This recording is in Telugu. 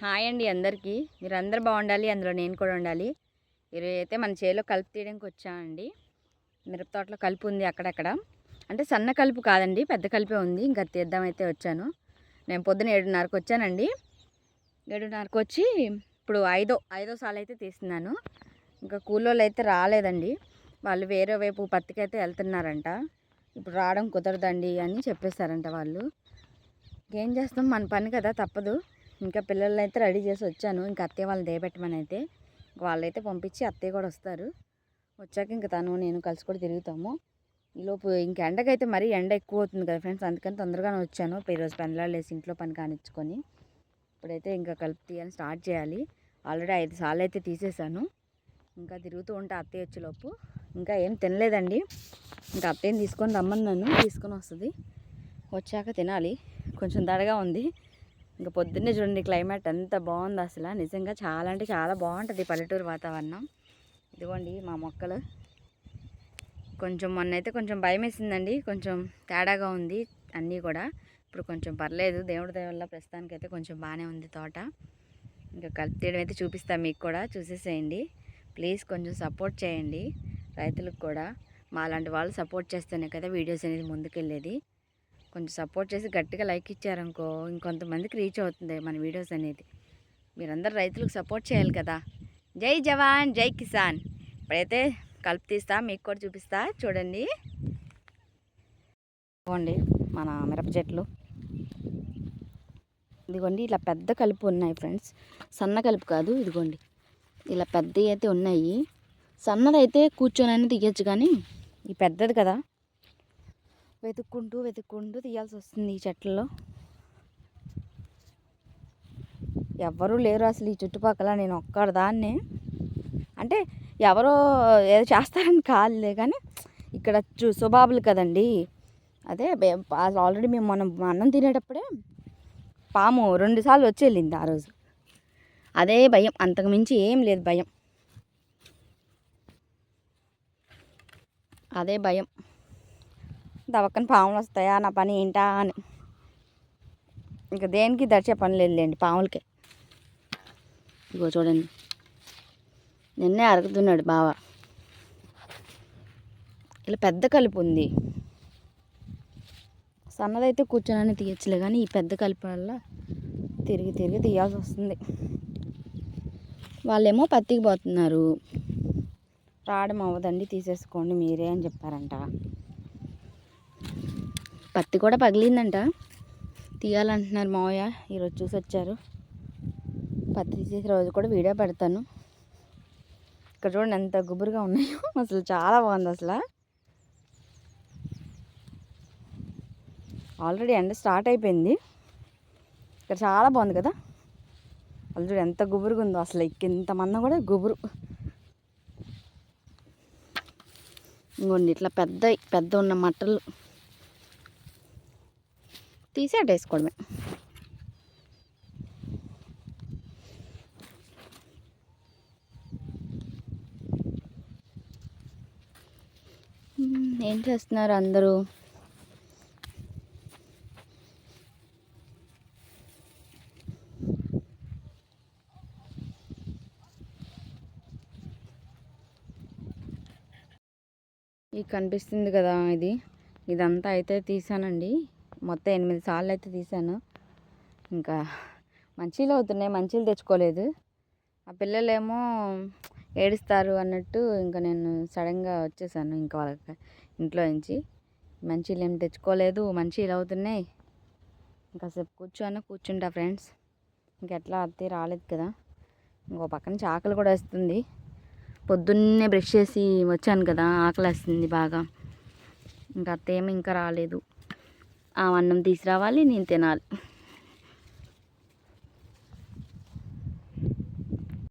హాయ్ అండి అందరికీ. మీరు అందరు బాగుండాలి అందులో నేను కూడా ఉండాలి. మీరు అయితే మన చేలో కలుపు తీయడానికి వచ్చామండి మిరప తోటలో కలుపు ఉంది అక్కడక్కడ. అంటే సన్న కలుపు కాదండి పెద్ద కలిపే ఉంది. ఇంకా తీద్దామైతే వచ్చాను. నేను పొద్దున ఏడున్నరకు వచ్చానండి. ఏడున్నరకు వచ్చి ఇప్పుడు ఐదో ఐదో సార్లు అయితే తీస్తున్నాను. ఇంకా కూలోళ్ళు అయితే రాలేదండి. వాళ్ళు వేరే వైపు పత్తికైతే వెళ్తున్నారంట. ఇప్పుడు రావడం కుదరదండి అని చెప్పేశారంట వాళ్ళు. ఏం చేస్తాం? మన పని కదా తప్పదు. ఇంకా పిల్లల్ని అయితే రెడీ చేసి వచ్చాను. ఇంకా అత్తయ్య వాళ్ళని దేబెట్టమని అయితే వాళ్ళైతే పంపించి అత్తయ్య కూడా వస్తారు. వచ్చాక ఇంకా తను నేను కలిసి కూడా తిరుగుతాము. ఈలోపు ఇంక ఎండకైతే మరీ ఎండ ఎక్కువ అవుతుంది కదా ఫ్రెండ్స్ అందుకని తొందరగానే వచ్చాను. ఈరోజు పెందలాలు వేసి ఇంట్లో పని కానిచ్చుకొని. ఇప్పుడైతే ఇంకా కలిపి తీయాలని స్టార్ట్ చేయాలి. ఆల్రెడీ ఐదు సార్లు అయితే తీసేసాను. ఇంకా తిరుగుతూ ఉంటే అత్తయ్య వచ్చేలోపు ఇంకా ఏం తినలేదండి. ఇంకా అత్తయ్యని తీసుకొని రమ్మన్నాను. తీసుకొని వస్తుంది. వచ్చాక తినాలి. కొంచెం దడగా ఉంది. ఇంకా పొద్దున్నే చూడండి క్లైమేట్ ఎంత బాగుంది అసలు. నిజంగా చాలా అంటే చాలా బాగుంటుంది పల్లెటూరు వాతావరణం. ఇదిగోండి మా మొక్కలు. కొంచెం మొన్నైతే కొంచెం భయం వేసిందండి కొంచెం తేడాగా ఉంది అన్నీ కూడా. ఇప్పుడు కొంచెం పర్లేదు దేవుడి దయ వల్ల ప్రస్తుతానికైతే కొంచెం బాగానే ఉంది తోట. ఇంకా కలిపి తీయడం అయితే చూపిస్తాం మీకు కూడా చూసేసేయండి. ప్లీజ్ కొంచెం సపోర్ట్ చేయండి రైతులకు కూడా. మా లాంటి వాళ్ళు సపోర్ట్ చేస్తేనే కదా వీడియోస్ అనేది ముందుకెళ్ళేది. కొంచెం సపోర్ట్ చేసి గట్టిగా లైక్ ఇచ్చారనుకో ఇంకొంతమందికి రీచ్ అవుతుంది మన వీడియోస్ అనేది. మీరందరూ రైతులకు సపోర్ట్ చేయాలి కదా. జై జవాన్ జై కిసాన్. ఇప్పుడైతే కలుపు తీస్తా మీకు కూడా చూపిస్తా. చూడండి. ఇదిగోండి మన మిరప చెట్లు. ఇదిగోండి ఇలా పెద్ద కలుపు ఉన్నాయి ఫ్రెండ్స్. సన్న కలుపు కాదు ఇదిగోండి. ఇలా పెద్దవి అయితే ఉన్నాయి. సన్నదైతే కూర్చొని అనేది తీయచ్చు కానీ ఈ పెద్దది కదా. వెతుక్కుంటూ వెతుక్కుంటూ తీయాల్సి వస్తుంది ఈ చెట్లలో. ఎవ్వరూ లేరు అసలు ఈ చుట్టుపక్కల నేను ఒక్కడదాన్నే. అంటే ఎవరో ఏదో చేస్తారని కాదులే కానీ ఇక్కడ చూ సుబాబులు కదండి. అదే ఆల్రెడీ మేము మనం అన్నం తినేటప్పుడే పాము రెండుసార్లు వచ్చి వెళ్ళింది ఆ రోజు. అదే భయం అంతకు మించి ఏం లేదు భయం. అదే భయం. దవక్కన పాములు వస్తాయా? నా పని ఏంటా అని. ఇంకా దేనికి దడిచే పని లేదులేండి పాములకే. ఇగో చూడండి. నిన్నే అరుగుతున్నాడు బావ. ఇలా పెద్ద కలుపు ఉంది. సన్నదైతే కూర్చొని తీయచ్చులే కానీ ఈ పెద్ద కలుపు వల్ల తిరిగి తిరిగి తీయాల్సి వస్తుంది. వాళ్ళేమో పత్తికి పోతున్నారు. రావడం అవ్వదండి తీసేసుకోండి మీరే అని చెప్పారంట. పత్తి కూడా పగిలిందంట. తీయాలంటున్నారు మావయ్య. ఈరోజు చూసి వచ్చారు. పత్తి తీసే రోజు కూడా వీడియో పెడతాను. ఇక్కడ చూడండి ఎంత గుబురుగా ఉన్నాయో. అసలు చాలా బాగుంది అసలు. ఆల్రెడీ ఎండ స్టార్ట్ అయిపోయింది. ఇక్కడ చాలా బాగుంది కదా. అసలు చూడు ఎంత గుబురుగా ఉందో అసలు. ఇంతమంది కూడా గుబురు. ఇంకోండి ఇట్లా పెద్ద పెద్ద ఉన్న మట్టలు. తీసి అటు వేసుకోవడమే ఏం చేస్తున్నారు అందరూ? ఇది కనిపిస్తుంది కదా ఇది. ఇదంతా అయితే తీసానండి. మొత్తం ఎనిమిది సార్లు అయితే తీసాను ఇంకా మంచిలు అవుతున్నాయి మంచిలు తెచ్చుకోలేదు. ఆ పిల్లలేమో ఏడుస్తారు అన్నట్టు ఇంకా నేను సడన్గా వచ్చేసాను ఇంకా వాళ్ళకి ఇంట్లో నుంచి. మంచిలు ఏం తెచ్చుకోలేదు మంచిలు అవుతున్నాయి. ఇంకా సేపు కూర్చొని కూర్చుంటా ఫ్రెండ్స్. ఇంకెట్లా అత్తే రాలేదు కదా. ఇంకో పక్కన చాకలు కూడా వస్తుంది. పొద్దున్నే బ్రష్ చేసి వచ్చాను కదా ఆకలి వస్తుంది బాగా. ఇంకా అత్త ఏమి ఇంకా రాలేదు. అన్నం తీసుకురావాలి నేను తినాలి.